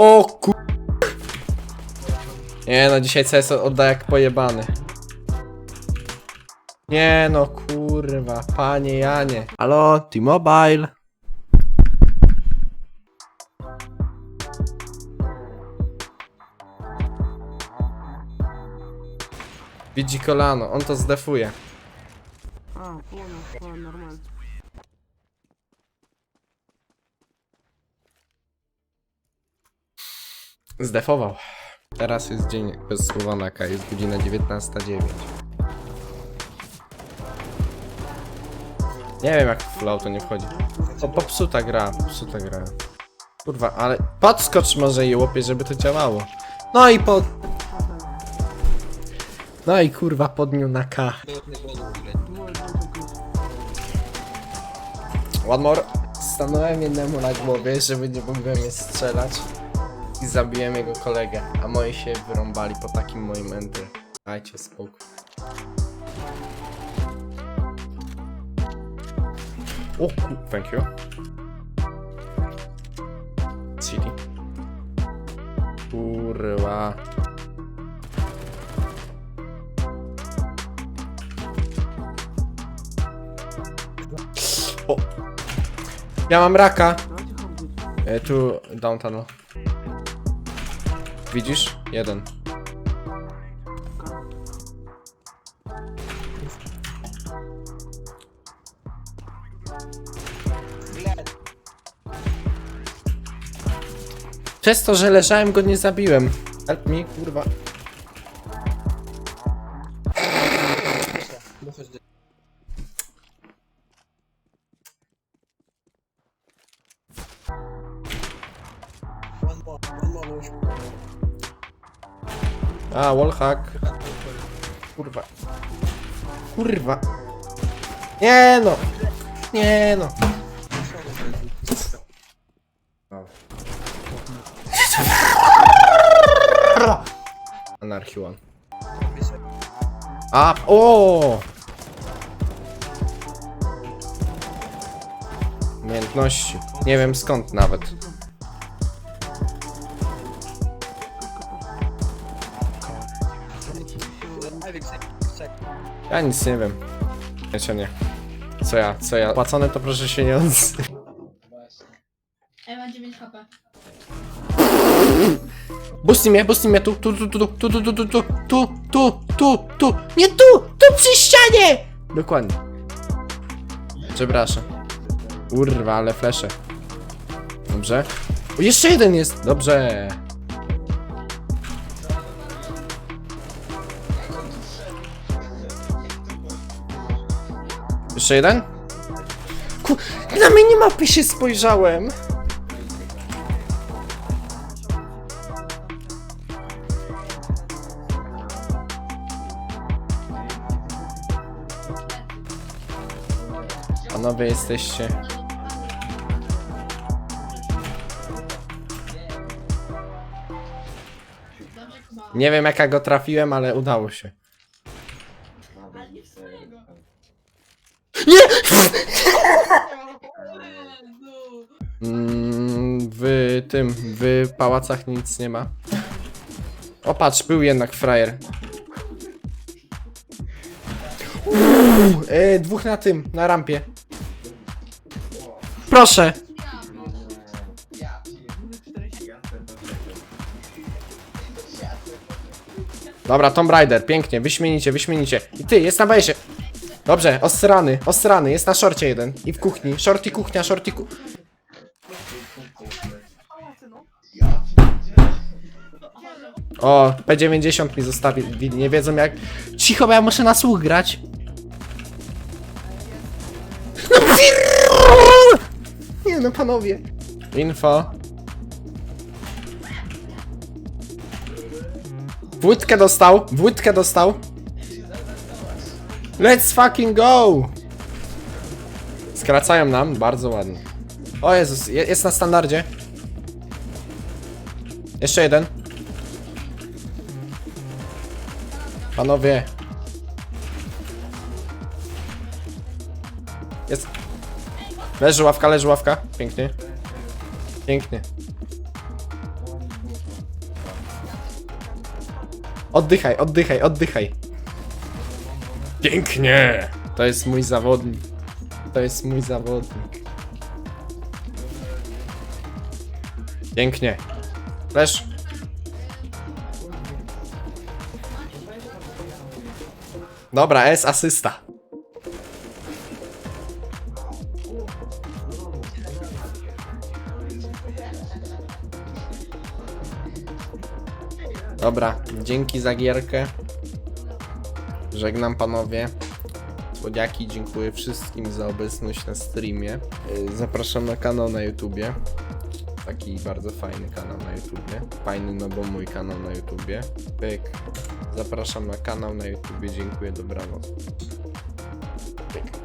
O ku... Nie no, dzisiaj CS odda jak pojebany. Nie no, kurwa, panie Janie. Halo, T-Mobile. Widzi kolano, on to zdefuje. A, kurwa, normalnie. Zdefował. Teraz jest dzień bez słowanaka, jest godzina 19.09. Nie wiem jak w flow to nie wchodzi. O, popsuta gra, popsuta gra. Kurwa, ale podskocz może je łopie, żeby to działało. No i po... No i kurwa podniósł na K. One more. Stanąłem jednemu na głowie, żeby nie mogłem je strzelać i zabiłem jego kolegę, a moi się wyrąbali po takim moim entry. Dajcie spokój. O, thank you. City. Kurwa. O. Ja mam raka. E, tu down. Widzisz? Jeden. Przez to, że leżałem go nie zabiłem. Help me, kurwa. A, wallhack. Kurwa. Kurwa. Nie no. Nie no. Anarchy one. A, o! Umiejętności. Nie wiem skąd nawet. Ja nic nie wiem. Wiecie nie. Co ja, co ja? Płacone to proszę się nie odzywać. Ja mam 9 HP. Busti mnie, busti mnie, tu, tu, tu, tu, tu, tu, tu, tu, tu, tu, tu, tu, tu, nie tu, tu przy ścianie! Dokładnie. Przepraszam. Kurwa, ale flesze. Dobrze. O, jeszcze jeden jest! Dobrze. Jeszcze jeden? Ku... Na minimapy się spojrzałem! Panowie jesteście. Nie wiem jak ja go trafiłem, ale udało się. Nie! Jezu. Mm, w tym, w pałacach nic nie ma. O patrz, był jednak frajer. Uuu, e, dwóch na tym, na rampie. Proszę! Dobra, Tomb Raider, pięknie, wyśmienicie, wyśmienicie. I ty, jest na besie. Dobrze, osrany, osrany, jest na szorcie jeden. I w kuchni, short i kuchnia, short i ku... O, P90 mi zostawili, nie wiedzą jak... Cicho, bo ja muszę na słuch grać. No Nie no, panowie. Info. Wódkę dostał, wódkę dostał. Let's fucking go! Skracają nam, bardzo ładnie. O Jezus, jest na standardzie. Jeszcze jeden. Panowie. Jest. Leży ławka, leży ławka. Pięknie. Pięknie. Oddychaj, oddychaj, oddychaj. Pięknie! To jest mój zawodnik. To jest mój zawodnik. Pięknie. Flash. Dobra, S asysta. Dobra, dzięki za gierkę. Żegnam panowie. Słodziaki, dziękuję wszystkim za obecność na streamie. Yy, Zapraszam na kanał na YouTubie. Taki bardzo fajny kanał na YouTubie. Fajny, no bo mój kanał na YouTubie. Pyk. Zapraszam na kanał na YouTubie. Dziękuję, dobranoc. Pyk.